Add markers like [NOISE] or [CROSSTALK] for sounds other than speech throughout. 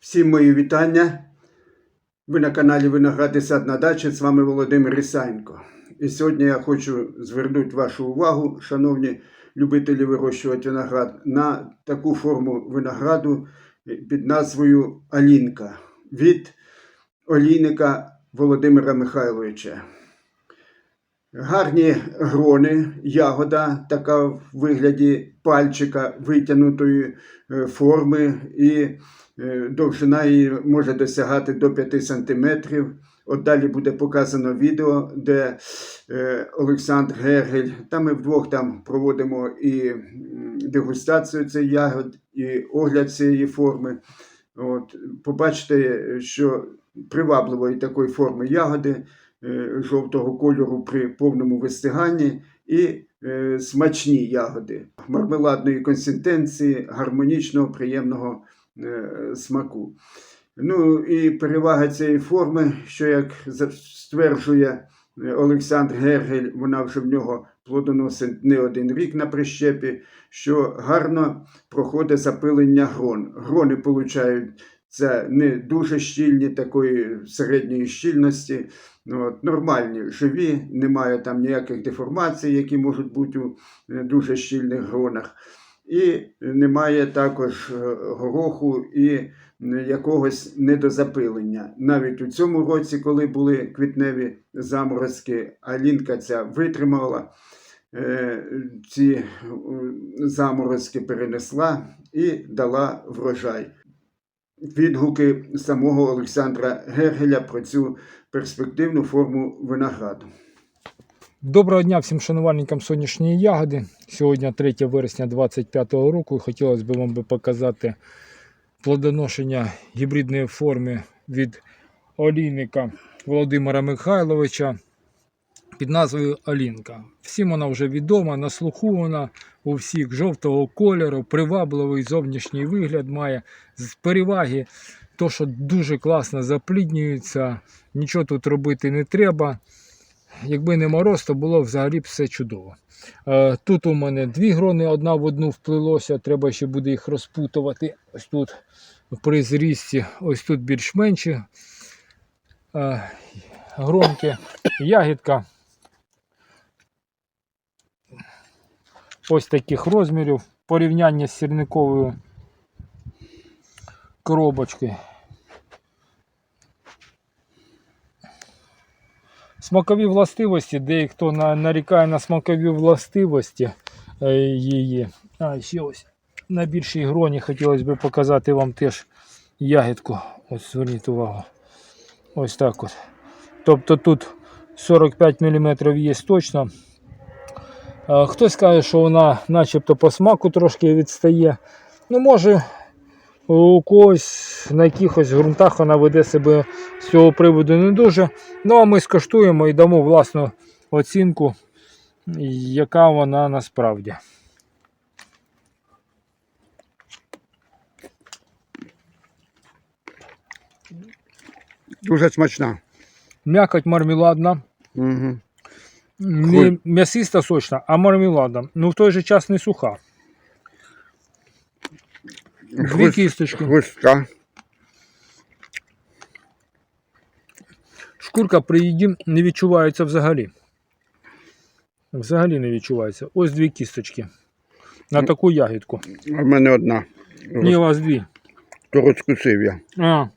Всім мої вітання. Ви на каналі Виноград сад на дачі. З вами Володимир Рісайнко. І сьогодні я хочу звернути вашу увагу, шановні любителі вирощувати виноград, на таку форму винограду під назвою Алінка від олійника Володимира Михайловича. Гарні грони, ягода, така в вигляді пальчика витягнутої е, форми, і е, довжина її може досягати до 5 см. От далі буде показано відео, де е, Олександр Гергель, та ми вдвох там проводимо і дегустацію цих ягод, і огляд цієї форми. От, побачите, що привабливої такої форми ягоди жовтого кольору при повному вистиганні і е, смачні ягоди мармеладної консистенції, гармонічного, приємного е, смаку. Ну і перевага цієї форми, що як стверджує е, Олександр Гергель, вона вже в нього плодоносить не один рік на прищепі, що гарно проходить запилення грон. Грони получають це не дуже щільні, такої середньої щільності, ну, от, нормальні, живі, немає там ніяких деформацій, які можуть бути у е, дуже щільних гронах. І немає також е, гороху і якогось недозапилення. Навіть у цьому році, коли були квітневі заморозки, Алінка ця витримала е, ці заморозки перенесла і дала врожай. Відгуки самого Олександра Гергеля про цю перспективну форму винограду. Доброго дня всім шанувальникам сонячної ягоди. Сьогодні 3 вересня 2025 року. і Хотілося б вам показати плодоношення гібридної форми від олійника Володимира Михайловича під назвою Олінка. Всім вона вже відома, на слуху вона у всіх жовтого кольору, привабливий зовнішній вигляд має з переваги, то що дуже класно запліднюється, нічого тут робити не треба. Якби не мороз, то було взагалі все чудово. Е, Тут у мене дві грони, одна в одну вплилося, треба ще буде їх розпутувати. Ось тут при зрісті, ось тут більш менші е, гронки, ягідка. Ось таких розмірів. Порівняння з сірниковою коробочкою. Смакові властивості, дехто нарікає на смакові властивості е, її. А, ще ось на більшій гроні хотілося б показати вам теж ягідку. Ось зверніть увагу. Ось так от. Тобто тут 45 мм є точно. Хтось каже, що вона начебто по смаку трошки відстає. Ну, може, у когось на якихось ґрунтах вона веде себе з цього приводу не дуже. Ну, а ми скоштуємо і дамо власну оцінку, яка вона насправді. Дуже смачна. М'якоть мармеладна, Угу. Не м'ясиста сочна, а мармеладна. Ну в той же час не суха. Дві кісточки. Хрустка. Шкурка при їді не відчувається взагалі. Взагалі не відчувається. Ось дві кісточки. На таку ягідку. У мене одна. Ні, у вас дві. То розкусив я. А.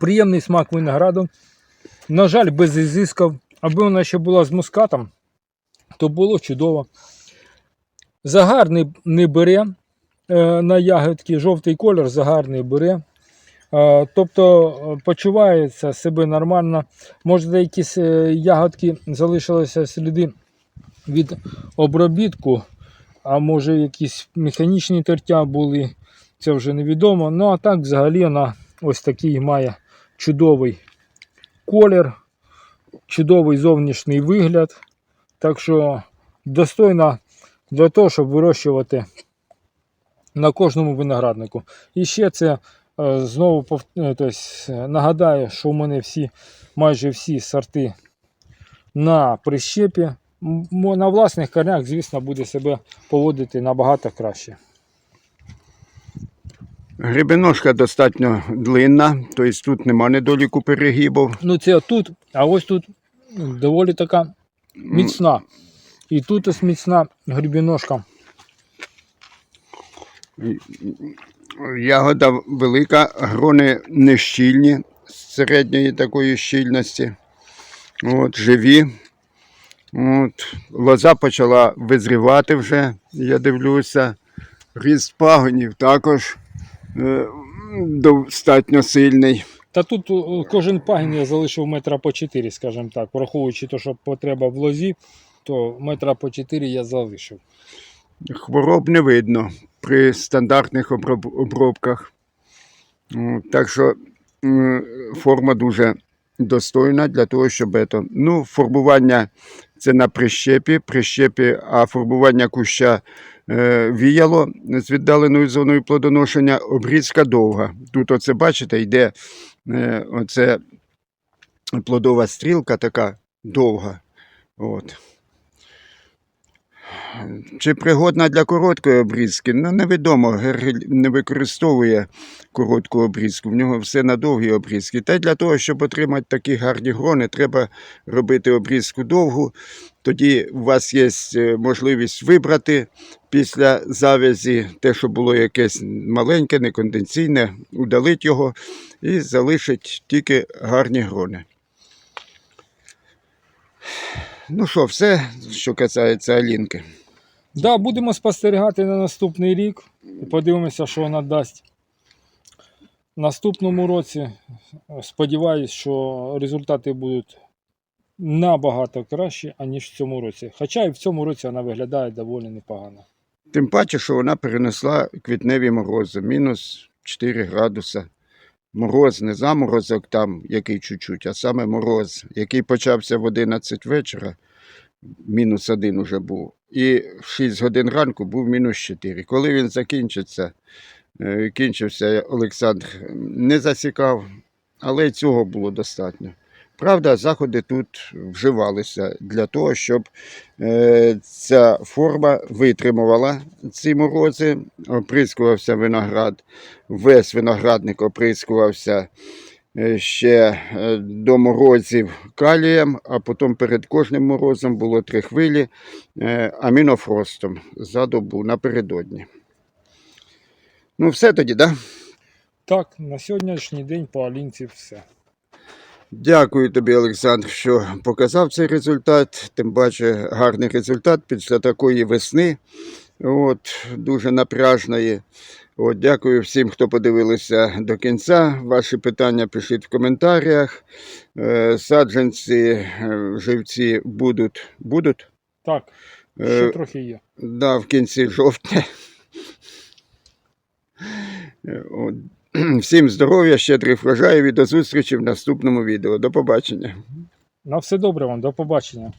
Приємний смак винограду. На жаль, без ізисків. Аби вона ще була з мускатом, то було чудово. Загар не, бере е, на ягодки, жовтий колір загар не бере. Е, тобто е, почувається себе нормально. Може, якісь ягодки залишилися сліди від обробітку, а може якісь механічні тертя були, це вже невідомо. Ну а так взагалі вона ось такий має чудовий колір, чудовий зовнішній вигляд. Так що достойна для того, щоб вирощувати на кожному винограднику. І ще це е, знову е, тобто, нагадаю, що у мене всі, майже всі сорти на прищепі. на власних корнях, звісно, буде себе поводити набагато краще. Грибиножка достатньо длинна, тобто тут нема недоліку перегибів. Ну, це тут, а ось тут доволі така міцна. І тут ось міцна грибіножка. Ягода велика, грони нещільні, середньої такої щільності. От, живі. От, лоза почала визрівати вже, я дивлюся. Ріст пагонів також достатньо сильний. Та тут е, кожен пагін я залишив метра по 4, скажімо так. Враховуючи те, що потреба в лозі, то метра по 4 я залишив. Хвороб не видно при стандартних обробках. Так що форма дуже достойна для того, щоб это. Ну, фарбування це на прищепі, прищепі, а фарбування куща е, віяло з віддаленою зоною плодоношення, обрізка довга. Тут оце бачите, йде е, оце плодова стрілка така довга. От. Чи пригодна для короткої обрізки? Ну, невідомо. Гергель не використовує коротку обрізку. В нього все на довгі обрізки. Та й для того, щоб отримати такі гарні грони, треба робити обрізку довгу. Тоді у вас є е, можливість вибрати після завязі те, що було якесь маленьке, неконденційне, удалити його і залишить тільки гарні грони. Ну що, все, що касається Алінки. Да, будемо спостерігати на наступний рік подивимося, що вона дасть. В наступному році сподіваюсь, що результати будуть набагато кращі, аніж в цьому році. Хоча і в цьому році вона виглядає доволі непогано. Тим паче, що вона перенесла квітневі морози, мінус 4 градуса. Мороз, не заморозок там, який чуть-чуть, а саме мороз, який почався в 11 вечора, мінус 1 уже був. І в 6 годин ранку був мінус 4. Коли він закінчиться, е, кінчився, Олександр не засікав, але цього було достатньо. Правда, заходи тут вживалися для того, щоб е, ця форма витримувала ці морози, оприскувався виноград, весь виноградник оприскувався е, ще е, до морозів калієм, а потім перед кожним морозом було три хвилі амінофростом за добу напередодні. Ну, все тоді, так? Да? Так, на сьогоднішній день по Алінці все. Дякую тобі, Олександр, що показав цей результат. Тим паче гарний результат після такої весни. От, дуже напряжної. От, дякую всім, хто подивилися до кінця. Ваші питання пишіть в коментарях. Е, Саджанці, е, живці будуть. будуть? Так, Е, ще трохи є. Да, в кінці жовтня. От. [CLEARS THROAT] Всім здоров'я, щедрих врожаїв і до зустрічі в наступному відео. До побачення. На все добре вам, до побачення.